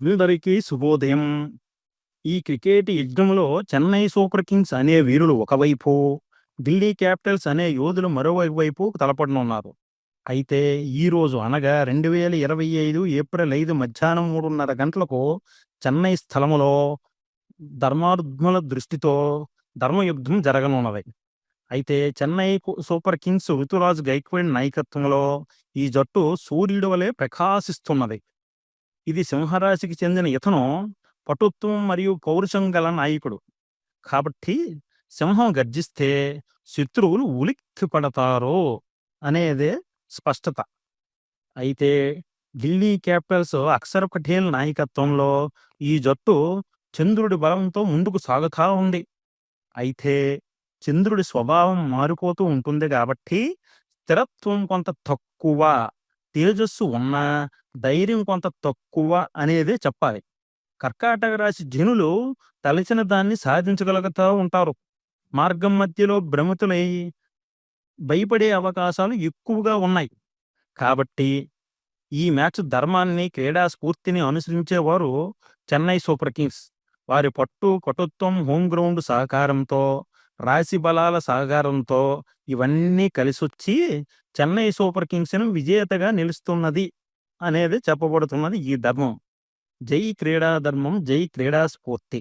అందరికీ శుభోదయం. ఈ క్రికెట్ యుద్ధంలో చెన్నై సూపర్ కింగ్స్ అనే వీరులు ఒకవైపు ఢిల్లీ క్యాపిటల్స్ అనే యోధులు మరోవైపు తలపడనున్నారు. అయితే ఈరోజు అనగా రెండు వేల ఇరవై ఐదు ఏప్రిల్ ఐదు మధ్యాహ్నం మూడున్నర గంటలకు చెన్నై స్థలములో ధర్మార్థముల దృష్టితో ధర్మయుద్ధం జరగనున్నది. అయితే చెన్నై సూపర్ కింగ్స్ ఋతురాజ్ గైక్వాడ్ నాయకత్వంలో ఈ జట్టు సూర్యుడి వలె ప్రకాశిస్తున్నది. ఇది సింహరాశికి చెందిన ఇతను పటుత్వం మరియు పౌరుషం గల నాయకుడు. కాబట్టి సింహం గర్జిస్తే శత్రువులు ఉలిక్కి పడతారు అనేదే స్పష్టత. అయితే ఢిల్లీ క్యాపిటల్స్ అక్షర పటేల్ నాయకత్వంలో ఈ జట్టు చంద్రుడి బలంతో ముందుకు సాగుతా ఉంది. అయితే చంద్రుడి స్వభావం మారిపోతూ ఉంటుంది కాబట్టి స్థిరత్వం కొంత తక్కువ తేజస్సు ఉన్నా ధైర్యం కొంత తక్కువ అనేది చెప్పాలి. కర్కాటక రాశి జనులు తలచిన దాన్ని సాధించగలుగుతూ ఉంటారు. మార్గం మధ్యలో భ్రమితులై భయపడే అవకాశాలు ఎక్కువగా ఉన్నాయి. కాబట్టి ఈ మ్యాచ్ ధర్మాన్ని క్రీడా స్ఫూర్తిని అనుసరించేవారు చెన్నై సూపర్ కింగ్స్. వారి పట్టు కటుత్వం హోమ్ గ్రౌండ్ సహకారంతో రాశి బలాల సహకారంతో ఇవన్నీ కలిసొచ్చి చెన్నై సూపర్ కింగ్స్ను విజేతగా నిలుస్తున్నది. అనేది చెప్పబడుతున్నది ఈ ధర్మం. జై క్రీడా ధర్మం జై క్రీడా స్ఫూర్తి.